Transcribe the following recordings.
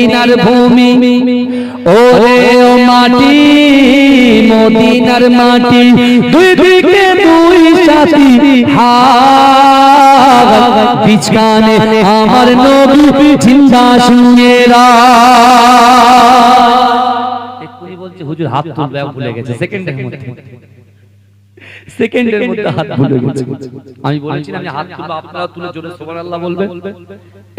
মদিনার ভূমি। ওরে ও মাটি, মদিনার মাটি। দুই দিকে দুই সাথী হাত বিছখানে আমার নবী জিন্দা শুনেরা। বলছে হুজুর হাত তুলবে ভুলে গেছে। সেকেন্ডের মধ্যে। সেকেন্ডের মধ্যে হাত ভুলে গেছে আমি বলেছি আমি হাত তুলবো আপনারা তুলে জোরে সুবহানাল্লাহ বলবে।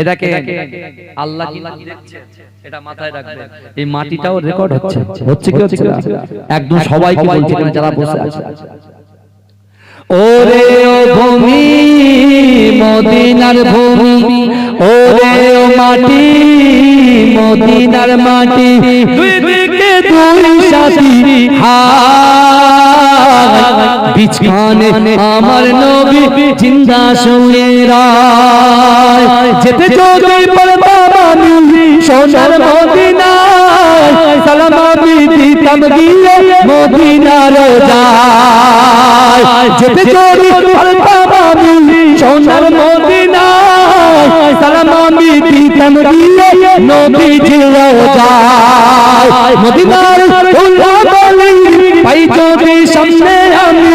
এটাকে আল্লাহ কি দেখছে এটা মাথায় রাখবে। এই মাটিটাও রেকর্ড হচ্ছে। হচ্ছে কি হচ্ছে। একদম সবাইকে বলছি এখানে যারা বসে আছে। ওরে ও ভূমি মদিনার ভূমি ওরে ও মাটি মদিনার মাটি দুই দিকে দুই সাথী হাত বিছখানে আমার নবী জিন্দা শুয়ে রায়। যেতে যদি পারতাম আমি সোনার মদিনায় সালাম আমি দিতাম গিয়ে মদিনার যায় যেতে যদি পারতাম আমি সোনার মদিনায় সালাম আমি দিতাম গিয়ে নবীজির যায় মদিনার উল্লা বলি পাই সামনে আমি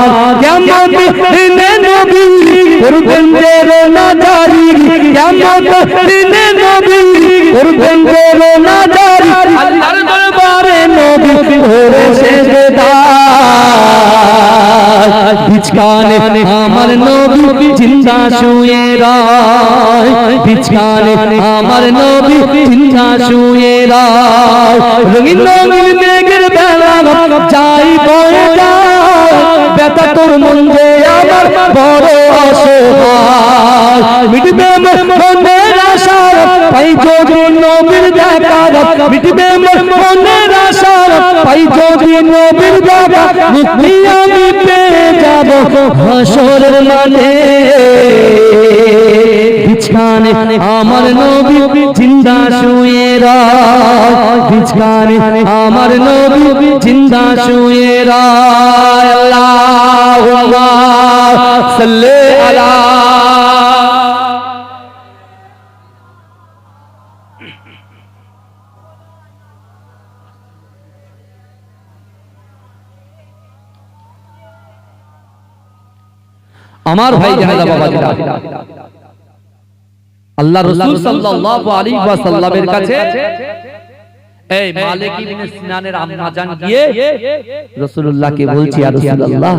দিনে নবী করবেন জারি কেমন দিনে নবী করবেন জারি আল্লাহর দরবারে নবী করে সেজদায় বিছখানে আমার নবী জিন্দা শুয়ে রায় আমার নবী জিন্দা শুয়ে রঙিন রঙিন মেঘের বেলা যাই বয়ে বেতা তোর মন যে আমার বড় অসহায় মিটবে মোর মনের আশা পাই যদি নবীর দেখা মিটবে মোর মনের আশা পাই যদি নবীর দেখা মুক্তি আমি পেয়ে যাব হাসরের মাঠে। বিছখানে আমার নবী জিন্দা শুয়ে রায়। বিছখানে আমার নবী জিন্দা শুয়ে রায়। আমার ভাই জানালা বাবাজিরা আল্লাহ রাসূল সাল্লাল্লাহু আলাইহি ওয়াসাল্লামের কাছে এই মালিক ইবনে সিনানের আম্মা জান গিয়ে রাসূলুল্লাহকে বলছি ইয়া রাসূলুল্লাহ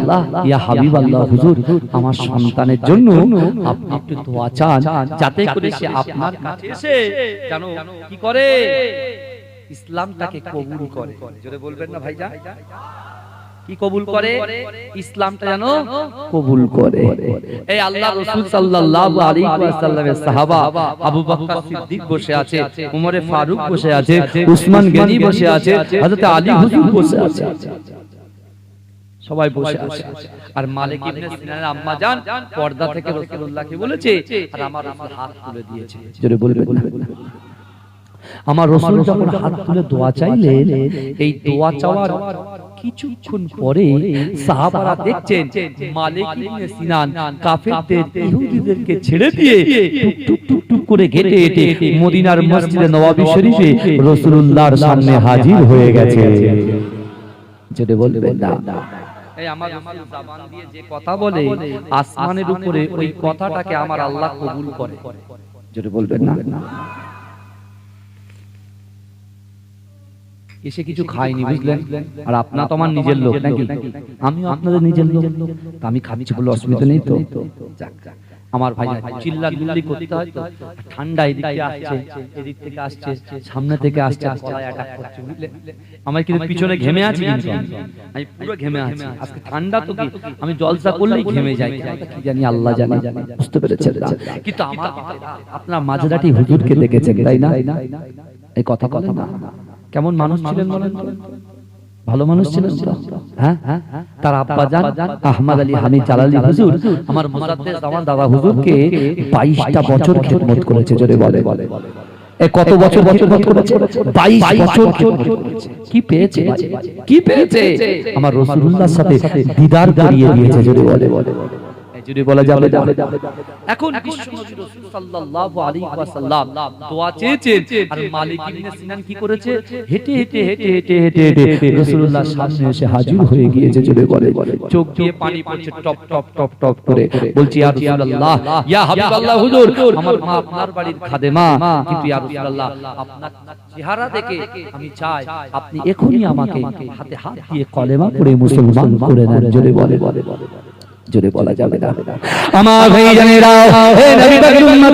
ইয়া হাবিবাল্লাহ হুজুর আমার সন্তানের জন্য আপনি একটু দোয়া চান যাতে করে সে আপনার কাছে এসে জানো কি করে? ইসলামটাকে কবুল করে। জোরে বলবেন না ভাইজান? কি কবুল করে? ইসলামটা জানো কবুল করে। এই আল্লাহ রাসূল সাল্লাল্লাহু আলাইহি সাহাবা আবু বকর সিদ্দিক বসে আছে, উমরে ফারুক বসে আছে, উসমান গনি বসে আছে, হযরত আলী হুজুর বসে আছে। সবাই বসে আছে। আর মালিক ইবনে সিনানের আম্মা জান পর্দা থেকে রাসূলুল্লাহকে বলেছে, আর আমার রাসূল হাত তুলে দিয়েছে। জোরে বলবেন আমার রসুল যখন হাত তুলে দোয়া চাইলেন, এই দোয়া চাওয়ার কিছুক্ষণ পরে সাহাবারা দেখছেন মালিক ইবনে সিনান কাফেরদের ইহুদিদেরকে ছেড়ে দিয়ে টুক টুক টুক টুক করে ঘেটে হেঁটে মদিনার মসজিদে নওয়াবী শরীফে রাসূলুল্লাহর সামনে হাজির হয়ে গেছে। যেটা বলবেন না। আমার জবান দিয়ে যে কথা বলে আসমানের উপরে ওই কথাটাকে আমার আল্লাহ কবুল করে। যেটা বলবেন না। এসে কিছু খাইনি বুঝলেন? আর আপনার তো আমার নিজের লোক নাকি? আমিও আপনাদের নিজের লোক। তা আমি খাচ্ছি বলে অসুবিধা নেই তো? যাক, যাক। আমার ভাই চিল্লা দিল্লি করতে হয় তো। ঠান্ডা এদিক থেকে আসছে। এদিক থেকে আসছে। সামনে থেকে আসছে বুঝলে? আমার কিন্তু পিছনে ঘেমে আছি কিন্তু আমি। পুরো ঘেমে আছি। আজকে ঠান্ডা তো কি? আমি জলসা করলেই ঘেমে যাই কি জানি আল্লাহ জানে। বুঝতে পেরেছেন? কিন্তু আমার আপনার মাঝরাটি হুজুরকে দেখেছেন তাই না? এই কথা বলেন না? কেমন মানুষ ছিলেন বলেন ভালো মানুষ ছিলেন তো? হ্যাঁ? তার আব্বা জান আহমদ আলী হামিদ জালালি হুজুর আমার মুজাদ্দেদ আমার দাদা হুজুরকে 22টা বছর খেদমত করেছে জোরে বলে। বলে এ কত বছর বছর করেছে? 22 বছর খেদমত করেছে। কি পেয়েছে? কি পেয়েছে? আমার রাসূলুল্লাহর সাথে দিদার করিয়ে দিয়েছে জোরে বলে এই জোরে বলা যাবে এখন বিশ্বনবী রাসূল সাল্লাল্লাহু আলাইহি ওয়াসাল্লাম দোয়া চেয়েছেন আর মালিক ইবনে সিনান কি করেছে হেঁটে হেঁটে হেঁটে হেঁটে হেঁটে হেঁটে রাসূলুল্লাহর সামনে এসে হাজির হয়ে গিয়েছে জোরে বলে চোখ দিয়ে পানি পড়ছে টপ টপ টপ টপ করে বলছি ইয়া রাসূলুল্লাহ ইয়া হাবিবাল্লাহ হুজুর আমার মা আপনার বাড়ির খাদেমা কিন্তু ইয়া রাসূলুল্লাহ আপনার চেহারা দেখে আমি চাই আপনি এখনই আমাকে হাতে হাত দিয়ে কলেমা পড়ে মুসলমান করে নেন জোরে বলে বলে জোরে বলা যাবে না। আমার ভাই জানেরা হে নবী উম্মত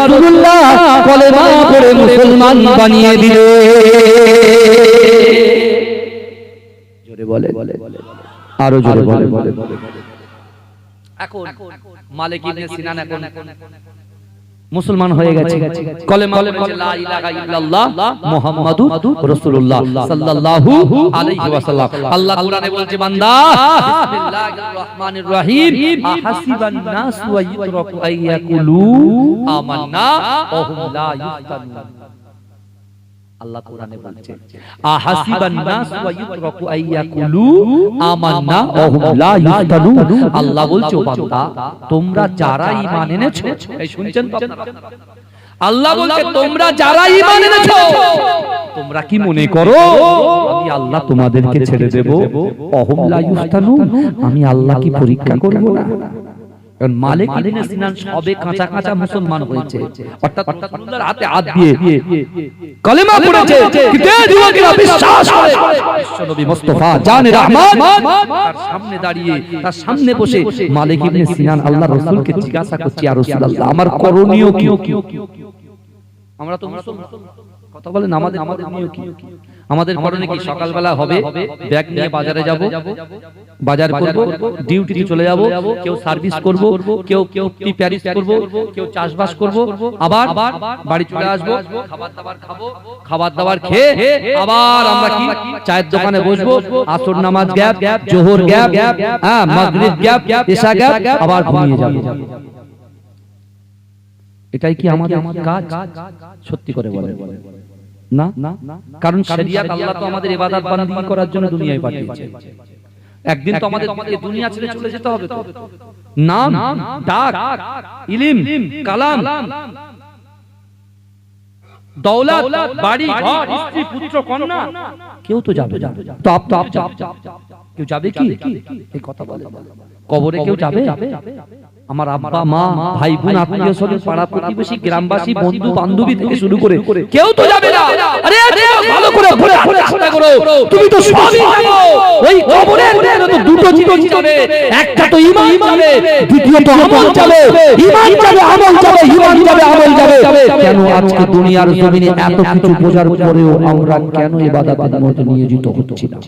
রাসূলুল্লাহ কলেমা পড়ে মুসলমান বানিয়ে দিলে। জোরে বলে আরও জোরে বলে। এখন মালিক ইবনে সিনান এখন মুসলমান হয়ে গেছে। কলেমা লা ইলাহা ইল্লাল্লাহ মুহাম্মাদুর রাসূলুল্লাহ সাল্লাল্লাহু আলাইহি ওয়াসাল্লাম। আল্লাহ কোরআনে বলছে বান্দা বিসমিল্লাহির রহমানির রহিম আহাসিবান নাসু ওয়া ইউতরাকু আইয়াকুলু আমান্না ওয়া হুম লা ইফতানুন আল্লাহ কোরআনে বলছে আহাসিবান নাস ওয়া ইউতরাকু আইয়াকুলু আমান্না ওয়া হুম লা ইফতানুন আল্লাহ বলছে ও বান্দা তোমরা যারা ঈমান এনেছো এই শুনছেন তো আপনারা? আল্লাহ বলছে তোমরা যারা ঈমান এনেছো তোমরা কি মনে করো আমি আল্লাহ তোমাদেরকে ছেড়ে দেব? অহম লা ইফতানুন আমি আল্লাহ কি পরীক্ষা করব না? কারণ মালিক ইবনে সিনান সবে কাঁচা কাঁচা মুসলমান হয়েছে। অর্থাৎ রাসূলুল্লাহর হাতে হাত দিয়ে কলেমা পড়েছে কিন্তু এই যুবকেরা বিশ্বাস করে? বিশ্বনবী মুস্তাফা জানে রহমান। তার সামনে দাঁড়িয়ে তার সামনে বসে মালিক ইবনে সিনান আল্লাহর রাসূলকে জিজ্ঞাসা করছে ইয়া রাসূলুল্লাহ আমার করণীয় কি? আমরা তো কথা বলেন আমাদের আমাদের কি? আমাদের করণে কি সকালবেলা হবে? ব্যাগ নিয়ে বাজারে যাব? বাজার করব? ডিউটিতে চলে যাব? কেউ সার্ভিস করব? কেউ কেউ প্যারিস করব? কেউ চাষবাস করব? আবার বাড়ি চলে আসব? খাবার দাবার খাব? খাবার দাবার খেয়ে আবার আমরা কি? চায়ের দোকানে বসবো? আসর নামাজ গ্যাপ জোহর গ্যাপ হ্যাঁ মাগরিব গ্যাপ এশা গ্যাপ আবার ঘুমিয়ে যাব। এটাই কি আমাদের কাজ? সত্যি করে বলেন। না? কারণ শরিয়াত আল্লাহ তো আমাদের ইবাদত বান্দি করার জন্য দুনিয়ায় পাঠিয়েছে। একদিন তো আমাদের এই দুনিয়া ছেড়ে চলে যেতে হবে তো। নাম ডাক ইলিম কালাম দৌলত বাড়ি ঘর স্ত্রী পুত্র কন্যা। কেউ তো যাবে না। তো আপ তো আপ। কেউ যাবে কি? এই কথা বলে। কবরে কেউ যাবে? আমার আব্বা মা ভাই বোন আত্মীয় স্বজন পাড়া প্রতিবেশী গ্রামবাসী বন্ধু বান্ধবী থেকে শুরু করে কেউ তো যাবে না। আরে ভালো করে ভরে চিন্তা করো তুমি তো সবই যাবে ওই কবরের ভিতরে তো দুটো জিনিস যাবে। একটা তো ঈমান যাবে দ্বিতীয় তো আমল যাবে। ঈমান যাবে আমল যাবে ঈমান যাবে আমল যাবে। কেন আজকে দুনিয়ার জমিনে এত কিছু বোঝার পরেও আমরা কেন ইবাদতের মধ্যে নিয়োজিত হচ্ছি না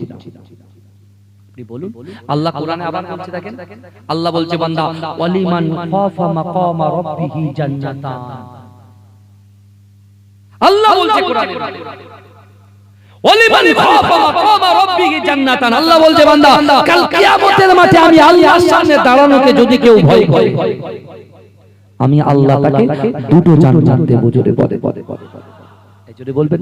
আপনি বলুন। আল্লাহ কোরআনে আবার বলছে দেখেন আল্লাহ বলছে বান্দা ওয়ালিমান খাফা মাকামা রাব্বিহি জান্নাতান। আল্লাহ বলছে কোরআনে। ওয়ালিমান খাফা মাকামা রাব্বিহি জান্নাতান। আল্লাহ বলছে বান্দা কাল কিয়ামতের মাঠে আমি আল্লাহর সামনে দাঁড়ানোকে যদি কেউ ভয় করে আমি আল্লাহ তাকে দুটো জান্নাত দেব জোরে বলে। এই জোরে বলবেন